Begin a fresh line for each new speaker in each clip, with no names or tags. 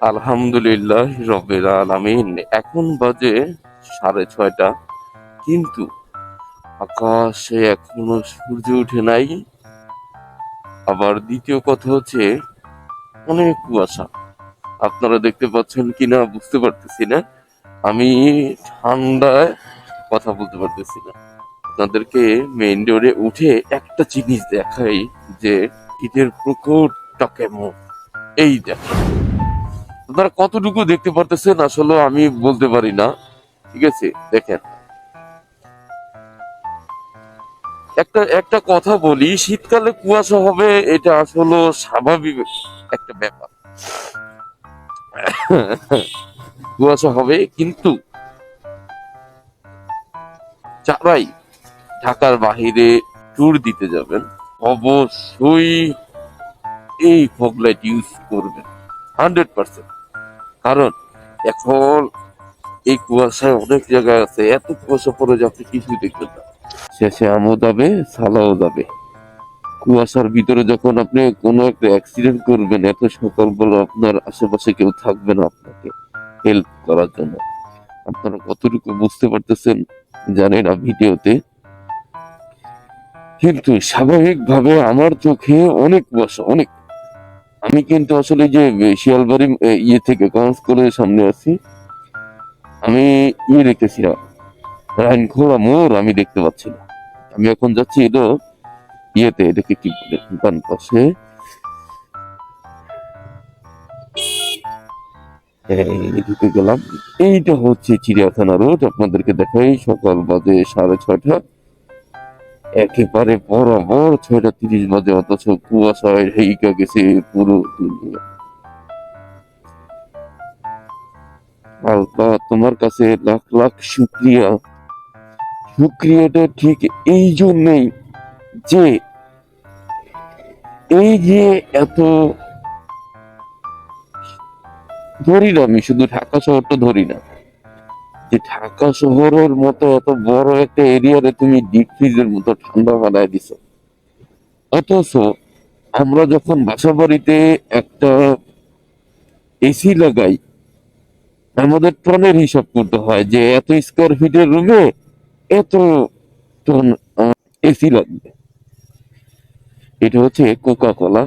আলহামদুলিল্লাহ রবের আলামিন। এখন বাজে সাড়ে ছয়টা। কিন্তু আকাশে এখনও সূর্য উঠে নাই। আবার দ্বিতীয় কথা হচ্ছে, অনেক কুয়াশা। আপনারা দেখতে পাচ্ছেন কিনা বুঝতে পারতেছি না। আমি ঠান্ডায় কথা বলতে পারতেছি না। আপনাদেরকে মেইন রোডে উঠে একটা জিনিস দেখাই যে শীতের প্রকোপটা কেমন? এই দেখেন। আপনারা কতটুকু দেখতে পারতেছেন আসলে আমি বলতে পারি না। ঠিক আছে? দেখেন। একটা একটা কথা বলি, শীতকালে কুয়াশা হবে, এটা আসলে স্বাভাবিক একটা ব্যাপার। কুয়াশা হবে, কিন্তু যারাই ঢাকার বাহিরে ট্যুর দিতে যাবেন, অবশ্যই এই ফগ লাইট ইউজ করবেন। হান্ড্রেড পার্সেন্ট কারণ এখন এই কুয়াশায় অনেক জায়গায় আছে, এত কুয়াশা পরে যে আপনি কিছুই দেখবেন না। শেষে আমও যাবে সালাও যাবে। কুয়াশার ভিতরে যখন আপনি কোনো একটা অ্যাক্সিডেন্ট করবেন, এত সকাল বলে আপনার আশেপাশে কেউ থাকবে না আপনাকে হেল্প করার জন্য। আপনারা কতটুকু বুঝতে পারতেছেন জানেন না ভিডিওতে। কিন্তু স্বাভাবিকভাবে আমার চোখে অনেক কুয়াশা, অনেক আমি কিন্তু আসলে যে শিয়ালবাড়ি ইয়ে থেকে কনস কলেজের সামনে আছি, আমি ইয়ে দেখতেছি না। রাইনখোলা মোড় আমি দেখতে পাচ্ছি না। আমি এখন যাচ্ছি এটা ইয়েতে এটাকে কি বলে ডান পাশে। গেলাম। এইটা হচ্ছে চিড়িয়াখানা রোড, আপনাদেরকে দেখাই সকাল বাজে সাড়ে ছয়টা। একেবারে বরাবর ছয়টা তিরিশ বাজে, অথচ কুয়াশায় হেইকা গেছে পুরো দুনিয়া। আল্লাহ, তোমার কাছে লাখ লাখ শুক্রিয়া। শুক্রিয়াটা ঠিক এই জন্যই যে এই যে এত ধরি না আমি, শুধু ঢাকা শহরটা ধরি না। যে ঢাকা শহরের মতো এত বড় একটা এরিয়ারে তুমি ডিপ ফ্রিজের মতো ঠান্ডা বানায় দিছো। অথচ আমরা যখন বাসা বাড়িতে একটা এসি লাগাই, আমাদের টনের হিসাব করতে হয় যে এত স্কোয়ার ফিটের রুমে এত টন এসি লাগবে। এটা হচ্ছে কোকা কোলা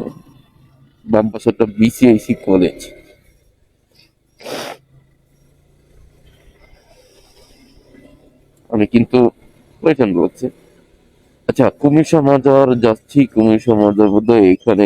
বাম পাশেরটা বিসিআইসি কলেজ আমি কিন্তু আচ্ছা কুমির মাজার যাচ্ছি কুমির মাজার মধ্যে এখানে